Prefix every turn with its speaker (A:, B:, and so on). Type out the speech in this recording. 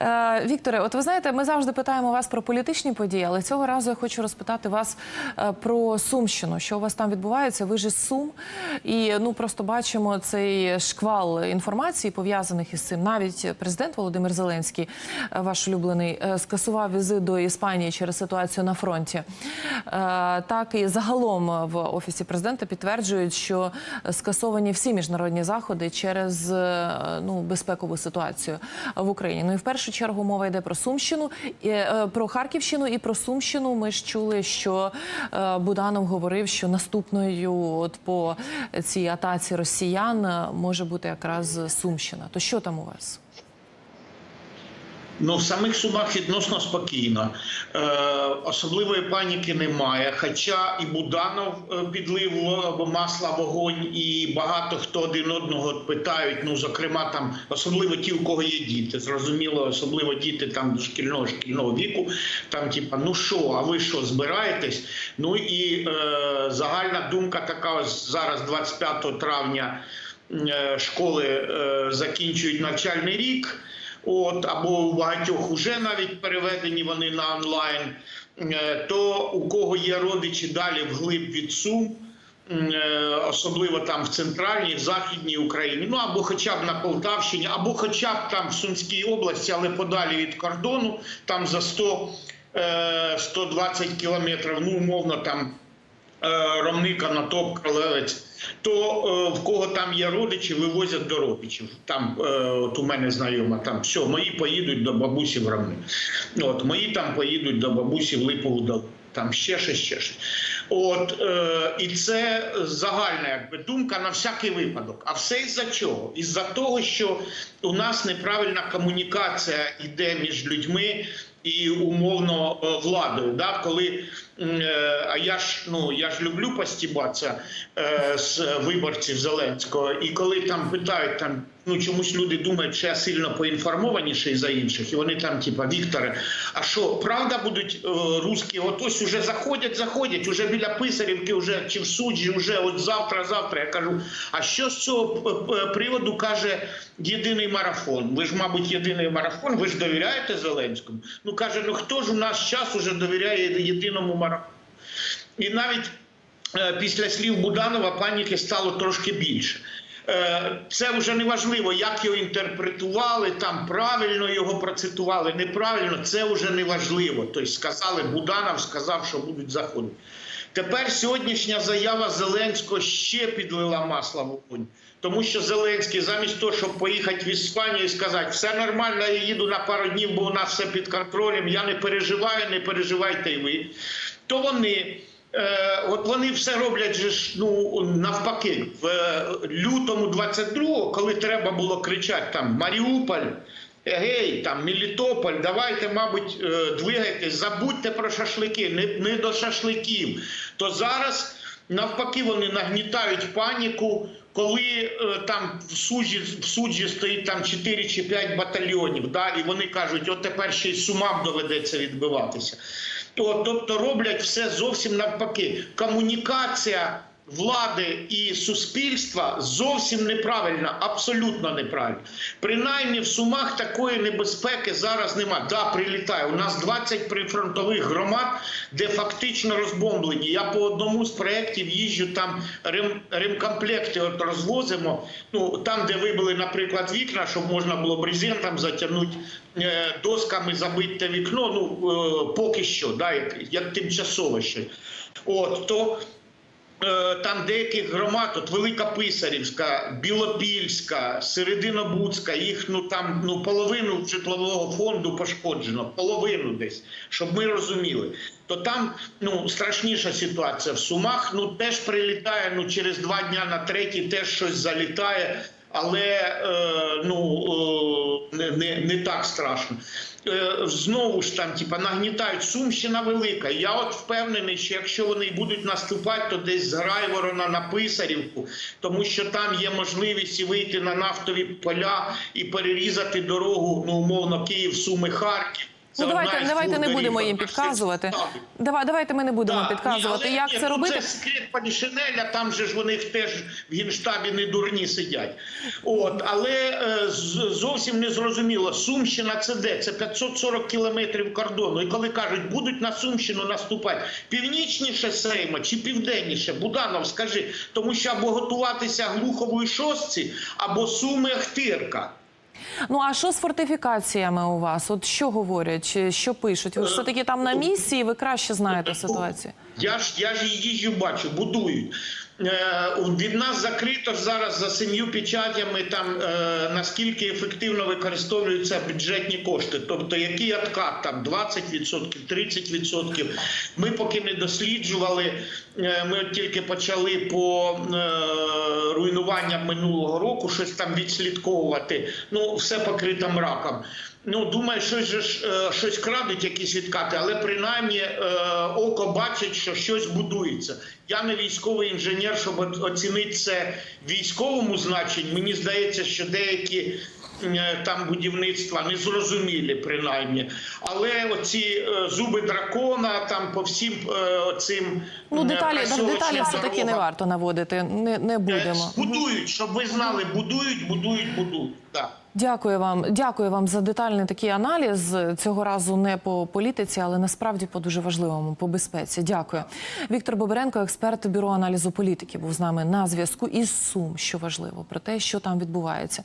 A: Е, Вікторе, от ви знаєте, ми завжди питаємо вас про політичні події, але цього разу я хочу розпитати вас е, про Сумщину. Що у вас там відбувається? Ви ж Сум, і ну просто бачимо цей шквал інформації пов'язаних із цим. Навіть президент Володимир Зеленський, е, ваш улюблений, скасував візит до Іспанії через ситуацію на фронті. Так і загалом в офісі президента підтверджують, що скасовані всі міжнародні заходи через ну безпекову ситуацію в Україні. Ну і в першу чергу мова йде про Сумщину, е, про Харківщину і про Сумщину. Ми ж чули, що е, Буданов говорив, що наступною, от по цій атаці росіян, е, може бути якраз Сумщина. То що там у вас?
B: Ну, в самих сумах відносно спокійно. Е, особливої паніки немає. Хоча і Буданов е, підлив масла вогонь, і багато хто один одного питають. Ну, зокрема, там особливо ті, у кого є діти. Зрозуміло, особливо діти там шкільного шкільного віку. Там, типа, ну що, а ви що, збираєтесь? Ну і е, загальна думка така: ось зараз, 25 травня, е, школи е, закінчують навчальний рік. От або у багатьох уже навіть переведені вони на онлайн, е, то у кого є родичі далі вглиб від Сум, е, особливо там в центральній, в західній Україні, ну або хоча б на Полтавщині, або хоча б там в Сумській області, але подалі від кордону, там за 100, е, 120 кілометрів, ну умовно там е, Ромника, Натоп, Кролевець, то е, в кого там є родичі, вивозять до родичів. Там, е, от у мене знайома, там все, мої поїдуть до бабусі в Ромни. От, мої там поїдуть до бабусі в Липову Долину. Там ще щось, ще щось. От, е, і це загальна якби, думка на всякий випадок. А все із-за чого? Із-за того, що у нас неправильна комунікація йде між людьми і умовно е, владою. Да? Коли, е, а я ж, ну, я ж люблю постібатися е, з виборців Зеленського, і коли там питають, там, ну чомусь люди думають, що я сильно поінформованіший за інших, і вони там, типа, Вікторе, а що, правда будуть е, русські, от ось уже заходять, заходять, уже біля Писарівки, вже чи в суджі, вже от завтра, завтра. Я кажу, а що з цього п- приводу каже єдиний марафон? Ви ж, мабуть, єдиний марафон, ви ж довіряєте Зеленському? Ну каже, ну хто ж у нас час уже довіряє єдиному марафону? І навіть е, після слів Буданова паніки стало трошки більше. Е, Це вже не важливо, як його інтерпретували, там правильно його процитували, неправильно, це вже не важливо. Тобто сказали, Буданов сказав, що будуть заходити. Тепер сьогоднішня заява Зеленського ще підлила масло в вогонь. Тому що Зеленський, замість того, щоб поїхати в Іспанію і сказати, все нормально, я їду на пару днів, бо у нас все під контролем, я не переживаю, не переживайте і ви. То вони. Е, от вони все роблять же ж ну навпаки в лютому 22-го, коли треба було кричати там Маріуполь, Гей, там Мелітополь, давайте, мабуть, е, двигайтесь, забудьте про шашлики, не, не до шашликів. То зараз навпаки вони нагнітають паніку, коли е, там в суджі, в суджі стоїть там 4 чи 5 батальйонів. Да, і вони кажуть, от тепер ще й сумам доведеться відбиватися. То, тобто роблять все зовсім навпаки. Комунікація влади і суспільства зовсім неправильна, абсолютно неправильна. Принаймні в сумах такої небезпеки зараз нема. Да, прилітає. У нас 20 прифронтових громад, де фактично розбомблені. Я по одному з проєктів їжджу там рем, ремкомплекти от розвозимо. Ну там, де вибили, наприклад, вікна, щоб можна було брезентом затягнути. е, Досками забити вікно, ну е, поки що, да, як, як тимчасово ще. От то там деяких громад, от Велика Писарівська, Білопільська, Серединобудська, їх ну там ну половину житлового фонду пошкоджено, половину десь, щоб ми розуміли. То там ну страшніша ситуація в Сумах. Ну теж прилітає. Ну через два дня на третій теж щось залітає. Але е, ну е, не, не, так страшно. Е, знову ж там, типа, нагнітають Сумщина велика. Я от впевнений, що якщо вони будуть наступати, то десь з Грайворона на Писарівку, тому що там є можливість вийти на нафтові поля і перерізати дорогу, ну умовно, Київ, Суми, Харків.
A: Ну давайте, давайте не будемо їм підказувати. Давай, давайте ми не будемо
B: Да,
A: підказувати,
B: ні,
A: як
B: ні,
A: це
B: ну,
A: робити.
B: Це секрет Палішинеля, там же ж вони теж в генштабі не дурні сидять. От, але е, зовсім не зрозуміло, Сумщина це де? Це 540 кілометрів кордону. І коли кажуть, будуть на Сумщину наступати північніше Сейма чи південніше, Буданов, скажи, тому що або готуватися Глухової шостці, або Суми Ахтирка.
A: Ну а що з фортифікаціями у вас? От що говорять, що пишуть?
B: Е,
A: Ви ж все таки там на місці, і ви краще знаєте ситуацію.
B: Я ж я ж її бачу, будують. Е, від нас закрито зараз за сім'ю печатями там е, наскільки ефективно використовуються бюджетні кошти. Тобто який откат там 20%, 30%. Ми поки не досліджували. е, Ми тільки почали по руйнуванням минулого року щось там відслідковувати. Ну, все покрито мраком. Ну, думаю, щось же щось крадуть, якісь відкати, але принаймні е, око бачить, що щось будується. Я не військовий інженер, щоб оцінити це військовому значенні. Мені здається, що деякі е, там будівництва незрозумілі, принаймні. Але оці е, зуби дракона, там по всім цим
A: Ну деталі, деталі все таки не варто наводити. Не, не будемо.
B: Будують, щоб ви знали, будують, будують, будують. Так.
A: Дякую вам. Дякую вам за детальний такий аналіз. Цього разу не по політиці, але насправді по дуже важливому по безпеці. Дякую. Віктор Боберенко, експерт бюро аналізу політики, був з нами на зв'язку із Сум, що важливо про те, що там відбувається.